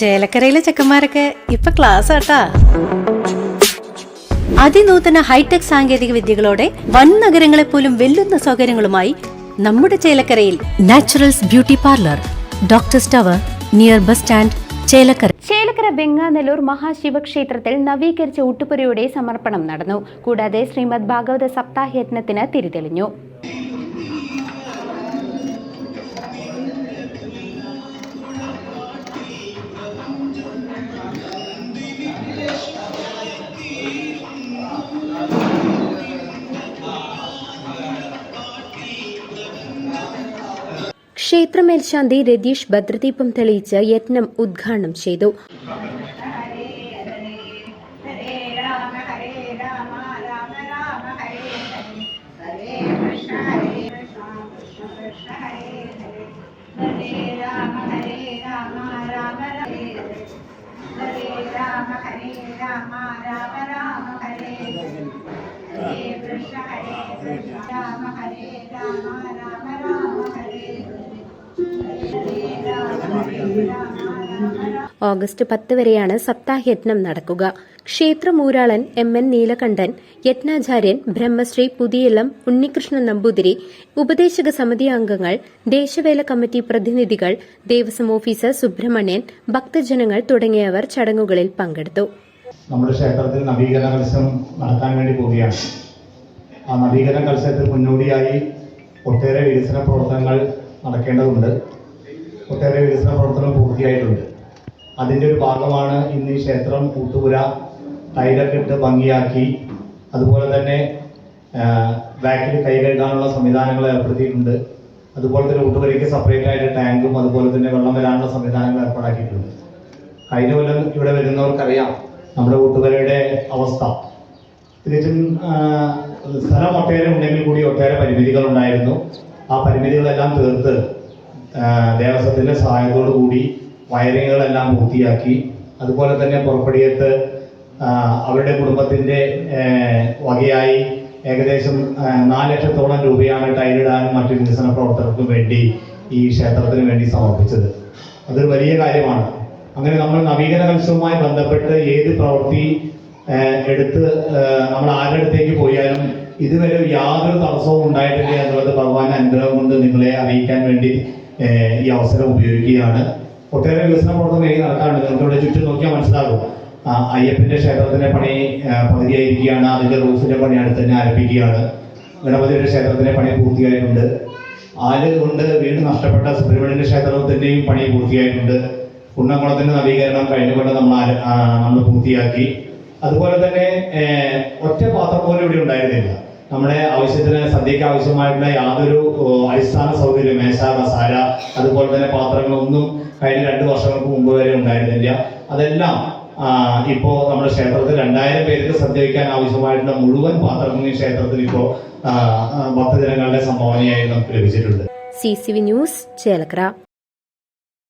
ചേലക്കരയിലെ ചെക്കന്മാരൊക്കെ ഇപ്പൊ ക്ലാസ് ആട്ടാ. അതിനൂതന ഹൈടെക് സാങ്കേതിക വിദ്യകളോടെ വൻ നഗരങ്ങളെ പോലും വെല്ലുന്ന സൗകര്യങ്ങളുമായി നമ്മുടെ ചേലക്കരയിൽ naturals beauty parlour doctor tower near bus stand Chelakkara. Chelakkara Venganallur മഹാശിവക്ഷേത്രത്തിൽ നവീകരിച്ച ഊട്ടുപുരയുടെ സമർപ്പണം നടന്നു. കൂടാതെ ശ്രീമദ് ഭാഗവത സപ്താഹയജ്ഞത്തിന് തിരിതെളിഞ്ഞു. ക്ഷേത്രമേൽശാന്തി രതീഷ് ഭദ്രദീപം തെളിയിച്ച് യജ്ഞം ഉദ്ഘാടനം ചെയ്തു. ഹരേ കൃഷ്ണ ഹരേ കൃഷ്ണ രാമ ഹരേ രാമ രാമ ഓഗസ്റ്റ് പത്ത് വരെയാണ് സപ്താഹയജ്ഞം നടക്കുക. ക്ഷേത്രമൂരാളൻ എം എൻ നീലകണ്ഠൻ യജ്ഞാചാര്യൻ ബ്രഹ്മശ്രീ പുതിയല്ലം ഉണ്ണികൃഷ്ണൻ നമ്പൂതിരി ഉപദേശക സമിതി അംഗങ്ങൾ ദേശവേല കമ്മിറ്റി പ്രതിനിധികൾ ദേവസ്വം ഓഫീസർ സുബ്രഹ്മണ്യൻ ഭക്തജനങ്ങൾ തുടങ്ങിയവർ ചടങ്ങുകളിൽ പങ്കെടുത്തു. നമ്മുടെ ക്ഷേത്രത്തിൽ നവീകരണ കലശം നടത്താൻ വേണ്ടി പോവുകയാണ്. ആ നവീകരണ കലശത്തിൽ മുന്നോടിയായി ഒട്ടേറെ വികസന പ്രവർത്തനങ്ങൾ നടക്കേണ്ടതുണ്ട്. ഒട്ടേറെ വികസന പ്രവർത്തനം പൂർത്തിയായിട്ടുണ്ട്. അതിന്റെ ഒരു ഭാഗമാണ് ഇന്ന് ഈ ക്ഷേത്രം കൂട്ടുപുര ടൈലൊക്കെ ഇട്ട് ഭംഗിയാക്കി. അതുപോലെ തന്നെ ബാക്കിൽ കൈ കഴുകാനുള്ള സംവിധാനങ്ങൾ ഏർപ്പെടുത്തിയിട്ടുണ്ട്. അതുപോലെ തന്നെ കൂട്ടുപുരയ്ക്ക് സെപ്പറേറ്റ് ആയിട്ട് ടാങ്കും അതുപോലെ തന്നെ വെള്ളം വരാനുള്ള സംവിധാനങ്ങൾ ഏർപ്പാടാക്കിയിട്ടുണ്ട്. കഴിഞ്ഞ കൊല്ലം ഇവിടെ വരുന്നവർക്കറിയാം നമ്മുടെ കൂട്ടുകാരുടെ അവസ്ഥ. തികച്ചും സ്ഥലം ഒട്ടേറെ ഉണ്ടെങ്കിൽ കൂടി ഒട്ടേറെ പരിമിതികൾ ഉണ്ടായിരുന്നു ആ പരിമിതികളെല്ലാം തീർത്ത് ആ, ദേവസ്വത്തിന്റെ സഹായത്തോടു കൂടി വയറിങ്ങുകളെല്ലാം പൂർത്തിയാക്കി. അതുപോലെ തന്നെ പുറപ്പടിയത്ത് അവരുടെ കുടുംബത്തിന്റെ വകയായി ഏകദേശം നാല് ലക്ഷത്തോളം രൂപയാണ് ടൈലിടാനും മറ്റു വികസന പ്രവർത്തകർക്കും വേണ്ടി ഈ ക്ഷേത്രത്തിന് വേണ്ടി സമർപ്പിച്ചത്. അതൊരു വലിയ കാര്യമാണ്. അങ്ങനെ നമ്മൾ നവീകരണ കൽസവുമായി ബന്ധപ്പെട്ട് ഏത് പ്രവൃത്തി എടുത്ത് നമ്മൾ ആരുടെ അടുത്തേക്ക് പോയാലും ഇതുവരെ യാതൊരു തടസ്സവും ഉണ്ടായിട്ടില്ല എന്നുള്ളത് ഭഗവാൻ അനുഗ്രഹം കൊണ്ട് നിങ്ങളെ അറിയിക്കാൻ വേണ്ടി ഈ അവസരം ഉപയോഗിക്കുകയാണ്. ഒട്ടേറെ വികസന പ്രവർത്തനം എനിക്ക് നടക്കാറുണ്ട്. നിങ്ങൾക്ക് ഇവിടെ ചുറ്റും നോക്കിയാൽ മനസ്സിലാകും. അയ്യപ്പന്റെ ക്ഷേത്രത്തിന്റെ പണി പകുതിയായിരിക്കുകയാണ്. അതിന്റെ റൂഫിന്റെ പണി അടുത്ത് തന്നെ ആരംഭിക്കുകയാണ്. ഗണപതിയുടെ ക്ഷേത്രത്തിന്റെ പണി പൂർത്തിയായിട്ടുണ്ട്. ആൽ കൊണ്ട് വീട് നഷ്ടപ്പെട്ട സുബ്രഹ്മണ്യന്റെ ക്ഷേത്രത്തിന്റെയും പണി പൂർത്തിയായിട്ടുണ്ട്. കുണ്ണംകുളത്തിന്റെ നവീകരണം കഴിഞ്ഞുകൊണ്ട് നമ്മൾ നമ്മൾ പൂർത്തിയാക്കി. അതുപോലെ തന്നെ ഒറ്റ പാത്രം പോലും ഇവിടെ ഉണ്ടായിരുന്നില്ല. നമ്മുടെ ആവശ്യത്തിന് സദ്യക്ക് ആവശ്യമായിട്ടുള്ള യാതൊരു അടിസ്ഥാന സൗകര്യം മേശ മസാല അതുപോലെ തന്നെ പാത്രങ്ങളൊന്നും കഴിഞ്ഞ രണ്ട് വർഷങ്ങൾക്ക് മുമ്പ് വരെ ഉണ്ടായിരുന്നില്ല. അതെല്ലാം ഇപ്പോൾ ഇപ്പോ നമ്മുടെ ക്ഷേത്രത്തിൽ രണ്ടായിരം പേർക്ക് സദ്യ വയ്ക്കാൻ ആവശ്യമായിട്ടുള്ള മുഴുവൻ പാത്രങ്ങളും ക്ഷേത്രത്തിൽ ഇപ്പോൾ ഭക്തജനങ്ങളുടെ സംഭാവനയായി നമുക്ക് ലഭിച്ചിട്ടുണ്ട്. C C V news Chelakkara.